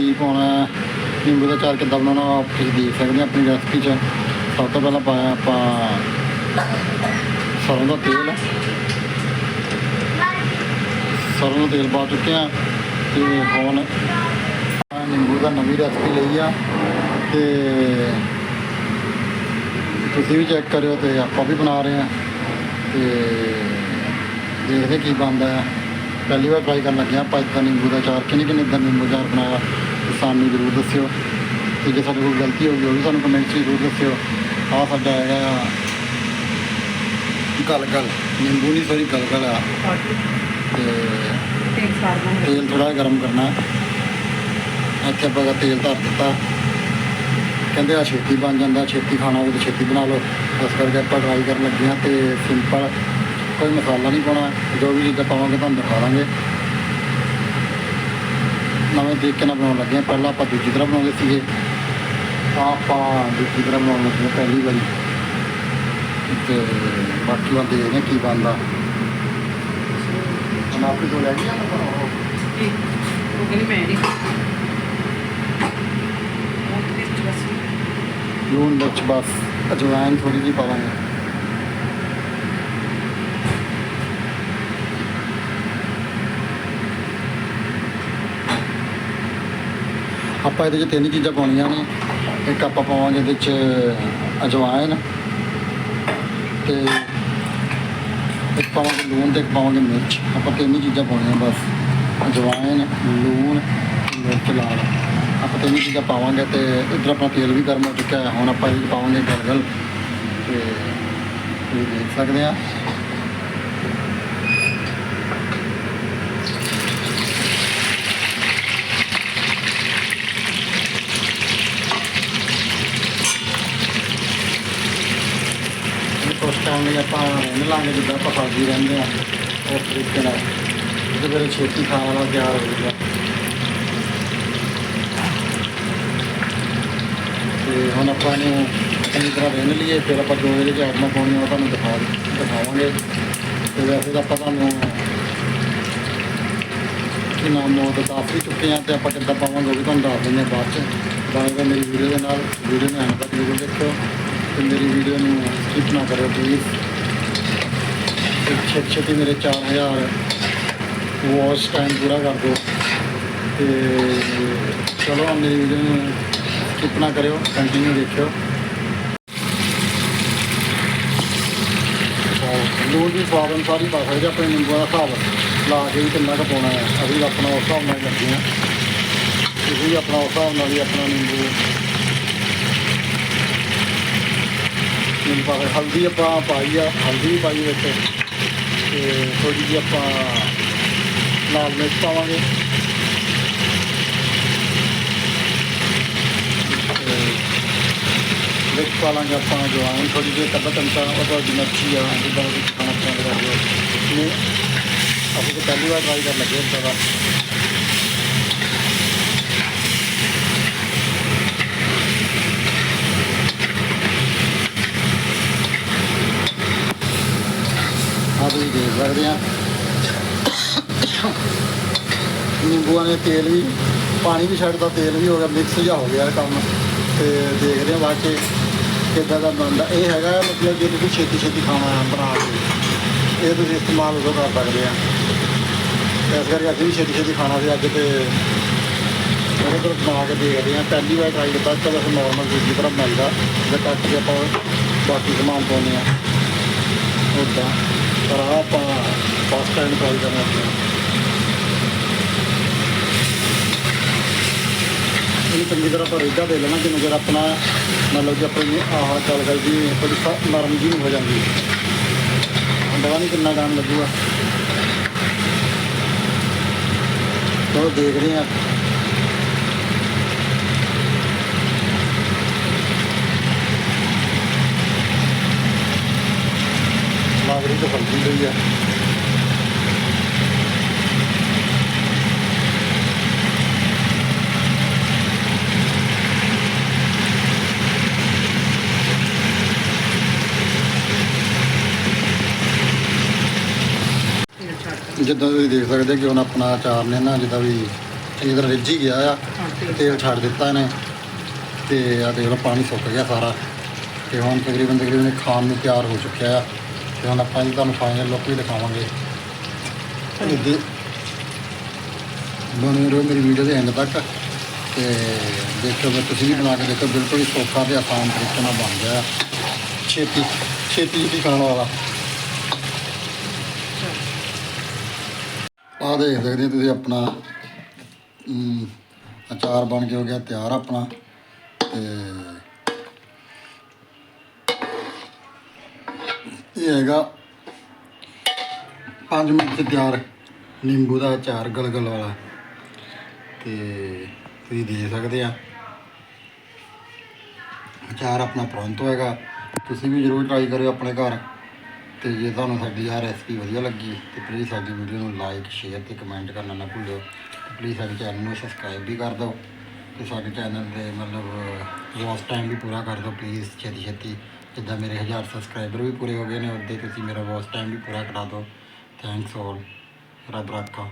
ਕੀ ਪਾਉਣਾ ਨਿੰਬੂ ਦਾ ਚਾਰ ਕਿੱਦਾਂ ਬਣਾਉਣਾ, ਆਪ ਤੁਸੀਂ ਦੇਖ ਸਕਦੇ ਹੋ ਆਪਣੀ ਰੈਸਪੀ 'ਚ। ਸਭ ਤੋਂ ਪਹਿਲਾਂ ਪਾਇਆ ਆਪਾਂ ਸਰੋਂ ਦਾ ਤੇਲ। ਸਰੋਂ ਦਾ ਤੇਲ ਪਾ ਚੁੱਕੇ ਆ ਤੇ ਹੁਣ ਨਿੰਬੂ ਦਾ ਨਵੀਂ ਰੈਸਪੀ ਲਈ ਆ ਤੇ ਤੁਸੀਂ ਵੀ ਚੈੱਕ ਕਰਿਓ ਤੇ ਆਪਾਂ ਵੀ ਬਣਾ ਰਹੇ ਆ ਤੇ ਦੇਖਦੇ ਕੀ ਬਣਦਾ ਆ ਪਹਿਲੀ ਵਾਰ ਟਰਾਈ ਕਰਨ ਲੱਗਿਆ ਆਪਾਂ, ਇੱਦਾਂ ਨਿੰਬੂ ਦਾ ਚਾਰ ਕਿੰਨੇ ਕਿੰਨੇ ਇਦਾਂ ਨਿੰਬੂ ਚਾਰ ਬਣਾਇਆ। ਤੇ ਸਾਨੂੰ ਜ਼ਰੂਰ ਦੱਸਿਓ। ਤੇ ਜੇ ਸਾਡੇ ਕੋਲ ਗਲਤੀ ਹੋ ਗਈ ਉਹ ਵੀ ਸਾਨੂੰ ਕਮੈਂਟ 'ਚ ਜ਼ਰੂਰ ਦੱਸਿਓ। ਆ ਸਾਡਾ ਹੈਗਾ ਆ। ਗਲਗਲ ਨਿੰਬੂ ਨਹੀਂ ਸੌਰੀ ਗਲਗਲ ਆ। ਤੇ ਤੇਲ ਸਾਰਨਾ ਤੇਲ ਥੋੜਾ ਗਰਮ ਕਰਨਾ। ਹੈ। ਇੱਥੇ ਆਪਾਂ ਤੇਲ ਧਰ ਦਿੱਤਾ। ਕਹਿੰਦੇ ਆ ਛੇਤੀ ਬਣ ਜਾਂਦਾ ਛੇਤੀ ਖਾਣਾ ਹੋਵੇ ਤਾਂ ਛੇਤੀ ਬਣਾ ਲਓ। ਇਸ ਕਰਕੇ ਆਪਾਂ ਟਰਾਈ ਕਰਨ ਲੱਗੇ ਹਾਂ ਤੇ ਸਿੰਪਲ ਕੋਈ ਮਸਾਲਾ ਨਹੀਂ ਪਾਉਣਾ। ਜੋ ਵੀ ਚੀਜ਼ਾਂ ਪਾਵਾਂਗੇ ਤੁਹਾਨੂੰ ਦਿਖਾ ਦਾਂਗੇ। ਨਵੇਂ ਤਰੀਕੇ ਨਾਲ ਬਣਾਉਣ ਲੱਗੇ ਹਾਂ। ਪਹਿਲਾਂ ਆਪਾਂ ਦੂਜੀ ਤਰ੍ਹਾਂ ਬਣਾਉਂਦੇ ਸੀਗੇ। ਆਪਾਂ ਦੂਜੀ ਤਰ੍ਹਾਂ ਬਣਾਉਣ ਲੱਗੇ ਹਾਂ ਪਹਿਲੀ ਵਾਰੀ। ਤੇ ਬਾਕੀ ਦੇਖਦੇ ਹਾਂ ਕੀ ਬਣਦਾ। ਹੁਣ ਆਪੇ ਤੋਂ ਲੈ ਗਿਆ ਨਾ ਉਹ। ਕਹਿੰਦੀ ਮੈਂ ਨਹੀਂ ਲੂਣ ਮਿਰਚ ਬਸ। ਅਜਵਾਇਨ ਥੋੜੀ ਜਿਹੀ ਪਾਵਾਂਗੇ। ਆਪਾਂ ਇਹਦੇ 'ਚ ਤਿੰਨ ਚੀਜ਼ਾਂ ਪਾਉਣੀਆਂ ਨੇ। ਇੱਕ ਆਪਾਂ ਪਾਵਾਂਗੇ ਇਹਦੇ 'ਚ ਅਜਵਾਇਨ ਤੇ ਇੱਕ ਪਾਵਾਂਗੇ ਲੂਣ ਤੇ ਇੱਕ ਪਾਵਾਂਗੇ ਮਿਰਚ। ਆਪਾਂ ਤਿੰਨ ਹੀ ਚੀਜ਼ਾਂ ਪਾਉਣੀਆਂ ਬਸ। ਅਜਵਾਇਨ ਲੂਣ ਮਿਰਚ ਲਾਲ। ਆਪਾਂ ਤਿੰਨ ਚੀਜ਼ਾਂ ਪਾਵਾਂਗੇ ਤੇ ਇੱਧਰ ਆਪਣਾ ਤੇਲ ਵੀ ਗਰਮ ਹੋ ਚੁੱਕਿਆ ਹੈ। ਹੁਣ ਆਪਾਂ ਇਹ ਪਾਵਾਂਗੇ ਗਲਗਲ ਤੇ ਤੁਸੀਂ ਦੇਖ ਸਕਦੇ ਆ ਇਹ ਕੁਛ ਟਾਈਮ ਲਈ ਆਪਾਂ ਰਹਿਣ ਲਾਂਗੇ ਜਿੱਦਾਂ ਆਪਾਂ ਸਬਜ਼ੀ ਰਹਿੰਦੇ ਆ ਉਸ ਤਰੀਕੇ ਨਾਲ। ਇਹਦੇ ਫਿਰ ਛੇਤੀ ਖਾਣ ਵਾਲਾ ਤਿਆਰ ਹੋ ਜਾਊਗਾ। ਤੇ ਹੁਣ ਆਪਾਂ ਇਹਨੂੰ ਚੰਗੀ ਤਰ੍ਹਾਂ ਰਹਿਣ ਲਈਏ, ਫਿਰ ਆਪਾਂ ਜੋ ਇਹਦੇ ਚ ਆਟਮਾ ਪਾਉਣੀ ਉਹ ਤੁਹਾਨੂੰ ਦਿਖਾ ਦਿਖਾਵਾਂਗੇ। ਤੇ ਵੈਸੇ ਤਾਂ ਆਪਾਂ ਤੁਹਾਨੂੰ ਕਿ ਨਾਮ ਨੂੰ ਤਾਂ ਦੱਸ ਵੀ ਚੁੱਕੇ ਆ ਤੇ ਆਪਾਂ ਕਿੱਦਾਂ ਪਾਵਾਂਗੇ ਉਹ ਵੀ ਤੁਹਾਨੂੰ ਦੱਸ ਦਿੰਦੇ ਹਾਂ ਬਾਅਦ ਚ। ਬਾਅਦ ਮੇਰੀ ਵੀਡੀਓ ਦੇ ਨਾਲ ਵੀਡੀਓ ਨੂੰ ਐਂਡ ਤੱਕ ਜ਼ਰੂਰ ਦੇਖੋ ਤੇ ਮੇਰੀ ਵੀਡੀਓ ਨੂੰ ਸਕਿਪ ਨਾ ਕਰਿਓ ਪਲੀਜ਼ ਤੇ ਛੇਤੀ ਛੇਤੀ ਮੇਰੇ 4000 ਵਾਚ ਟਾਈਮ ਪੂਰਾ ਕਰ ਦਿਓ। ਤੇ ਚਲੋ ਹੁਣ ਮੇਰੀ ਵੀਡੀਓ ਨੂੰ ਸਕਿਪ ਨਾ ਕਰਿਓ ਕੰਟੀਨਿਊ ਦੇਖਿਓ। ਲੂਣ ਦੀ ਸਵਾਦ ਅਨੁਸਾਰ ਹੀ ਪਾ ਸਕਦੇ ਆਪਣੇ ਨਿੰਬੂ ਦਾ ਹਿਸਾਬ ਲਾ ਕੇ ਵੀ ਕਿੰਨਾ ਕੁ ਪਾਉਣਾ ਹੈ। ਅਸੀਂ ਆਪਣਾ ਉਸ ਹਿਸਾਬ ਨਾਲ ਹੀ ਲੱਗੇ ਹਾਂ। ਤੁਸੀਂ ਆਪਣਾ ਉਸ ਹਿਸਾਬ ਨਾਲ ਹੀ ਆਪਣਾ ਨਿੰਬੂ ਨਿੰਬੂ ਪਾ ਕੇ ਹਲਦੀ ਆਪਾਂ ਪਾਈ ਆ, ਹਲਦੀ ਵੀ ਪਾਈ ਵਿੱਚ। ਤੇ ਥੋੜੀ ਜਿਹੀ ਆਪਾਂ ਲਾਲ ਮਿਰਚ ਪਾਵਾਂਗੇ। ਤੇ ਵਿੱਚ ਪਾ ਲਾਂਗੇ ਆਪਾਂ ਜਵਾਨ ਥੋੜੀ ਜਿਹੀ ਤਬਾ ਚਮਚਾ ਉਹ ਤੁਹਾਡੀ ਮਰਜ਼ੀ ਆ, ਜਿੱਦਾਂ ਵੀ ਖਾਣਾ ਪਸੰਦ ਕਰਦੇ ਹੋ। ਨੇ ਅਸੀਂ ਤਾਂ ਪਹਿਲੀ ਵਾਰ ਟਰਾਈ ਕਰ ਲੱਗੇ ਇਸ ਦਾ ਆ ਤੁਸੀਂ ਦੇਖ ਸਕਦੇ ਆ ਨਿੰਬੂਆਂ ਦੇ ਤੇਲ ਵੀ, ਪਾਣੀ ਵੀ ਛੱਡਦਾ ਤੇਲ ਵੀ ਹੋ ਗਿਆ ਮਿਕਸ ਜਿਹਾ ਹੋ ਗਿਆ ਕੰਮ। ਤੇ ਦੇਖਦੇ ਹਾਂ ਬਾਅਦ 'ਚ ਕਿੱਦਾਂ ਦਾ ਬਣਦਾ। ਇਹ ਹੈਗਾ ਮਤਲਬ ਜੇ ਤੁਸੀਂ ਛੇਤੀ ਛੇਤੀ ਖਾਣਾ ਬਣਾ ਕੇ ਇਹ ਤੁਸੀਂ ਇਸਤੇਮਾਲ ਉਦੋਂ ਕਰ ਸਕਦੇ ਆ ਇਸ ਕਰਕੇ ਅਸੀਂ ਵੀ ਛੇਤੀ ਛੇਤੀ ਖਾਣਾ ਸੀ, ਅੱਜ ਤੇ ਉਹਦੇ ਕੋਲ ਬਣਾ ਕੇ ਦੇਖਦੇ ਆ ਪਹਿਲੀ ਵਾਰ ਟਰਾਈ ਕੀਤਾ ਚਲੋ ਅਸੀਂ ਨਾਰਮਲ ਦੂਜੀ ਤਰ੍ਹਾਂ ਬਣਾਈਦਾ। ਜੇ ਕੱਟ ਕੇ ਆਪਾਂ ਬਾਕੀ ਸਮਾਨ ਪਾਉਂਦੇ ਆ ਉੱਦਾਂ ਪਰ ਆਹ ਆਪਾਂ ਫਸਟ ਟਾਈਮ ਟਰਾਈ ਕਰਨਾ ਆਪਣਾ ਇਹਨੂੰ ਚੰਗੀ ਤਰ੍ਹਾਂ ਆਪਾਂ ਰੇਗਾ ਦੇ ਲੈਣਾ ਜਿੰਨਾ ਚਿਰ ਆਪਣਾ ਮਤਲਬ ਕਿ ਆਪਣੀ ਆਹ ਗੱਲ ਗੱਲ ਜੀ ਥੋੜੀ ਸਖਤ ਨਰਮ ਜੀ ਹੋ ਜਾਂਦੀ। ਹੈ ਨਹੀਂ ਕਿੰਨਾ ਟਾਈਮ ਲੱਗੂਗਾ। ਚਲੋ ਦੇਖਦੇ ਹਾਂ। ਆ ਜਿੱਦਾਂ ਤੁਸੀਂ ਦੇਖ ਸਕਦੇ ਕਿ ਹੁਣ ਆਪਣਾ ਅਚਾਰ ਨੇ ਨਾ ਜਿੱਦਾਂ ਵੀ ਚੰਗੀ ਤਰ੍ਹਾਂ ਰਿੱਝ ਹੀ ਗਿਆ ਆ ਤੇਲ ਛੱਡ ਦਿੱਤਾ ਇਹਨੇ ਤੇ ਆ ਦੇਖ ਲਓ ਪਾਣੀ ਸੁੱਕ ਗਿਆ ਸਾਰਾ ਤੇ ਹੁਣ ਤਕਰੀਬਨ ਤਕਰੀਬਨ ਖਾਣ ਨੂੰ ਤਿਆਰ ਹੋ ਚੁੱਕਿਆ ਆ। ਤੇ ਹੁਣ ਆਪਾਂ ਜੀ ਤੁਹਾਨੂੰ ਫਾਈਨਲ ਲੁੱਕ ਵੀ ਦਿਖਾਵਾਂਗੇ। ਇਹਦੇ ਬਣੇ ਰਹੋ ਮੇਰੀ ਵੀਡੀਓ ਦੇ ਐਂਡ ਤੱਕ ਤੇ ਦੇਖੋ ਮੈਂ ਤੁਸੀਂ ਵੀ ਬਣਾ ਕੇ ਦੇਖੋ ਬਿਲਕੁਲ ਹੀ ਸੌਖਾ ਤੇ ਆਸਾਨ ਤਰੀਕੇ ਨਾਲ ਬਣ ਗਿਆ। ਛੇਤੀ ਛੇਤੀ ਛੇਤੀ ਖਾਣ ਵਾਲਾ। ਆ ਦੇਖ ਸਕਦੇ ਤੁਸੀਂ ਆਪਣਾ ਅਚਾਰ ਬਣ ਕੇ ਹੋ ਗਿਆ, ਤਿਆਰ ਆਪਣਾ। ਤੇ ਇਹ ਹੈਗਾ 5 ਮਿੰਟ 'ਚ ਤਿਆਰ, ਨਿੰਬੂ ਦਾ ਅਚਾਰ ਗਲਗਲ ਵਾਲਾ। ਤੇ ਤੁਸੀਂ ਦੇਖ ਸਕਦੇ ਆ। ਅਚਾਰ ਆਪਣਾ ਪ੍ਰੰਤ ਹੈਗਾ। ਤੁਸੀਂ ਵੀ ਜ਼ਰੂਰ ਟਰਾਈ ਕਰਿਓ ਆਪਣੇ ਘਰ। ਤੇ ਜੇ ਤੁਹਾਨੂੰ ਸਾਡੀ ਆਹ ਰੈਸਪੀ ਵਧੀਆ ਲੱਗੀ, ਤੇ ਪਲੀਜ਼ ਸਾਡੀ ਵੀਡੀਓ ਨੂੰ ਲਾਈਕ ਸ਼ੇਅਰ ਤੇ ਕਮੈਂਟ ਕਰਨਾ ਨਾ ਭੁੱਲਿਓ। ਪਲੀਜ਼ ਸਾਡੇ ਚੈਨਲ ਨੂੰ ਸਬਸਕ੍ਰਾਈਬ ਵੀ ਕਰ ਦਿਓ। ਤੇ ਸਾਡੇ ਚੈਨਲ ਦੇ ਮਤਲਬ ਵਾਚ ਟਾਈਮ ਵੀ ਪੂਰਾ ਕਰ ਦਿਓ। ਪਲੀਜ਼ ਛੇਤੀ ਛੇਤੀ ਜਿੱਦਾਂ ਮੇਰੇ 1000 ਸਬਸਕ੍ਰਾਈਬਰ ਵੀ ਪੂਰੇ ਹੋ ਗਏ ਨੇ ਉੱਦਾਂ ਤੁਸੀਂ ਮੇਰਾ ਵਾਚ ਟਾਈਮ ਵੀ ਪੂਰਾ ਕਰਾ ਦਿਓ। ਥੈਂਕਸ ਆਲ ਰੱਬ ਰੱਖਾ।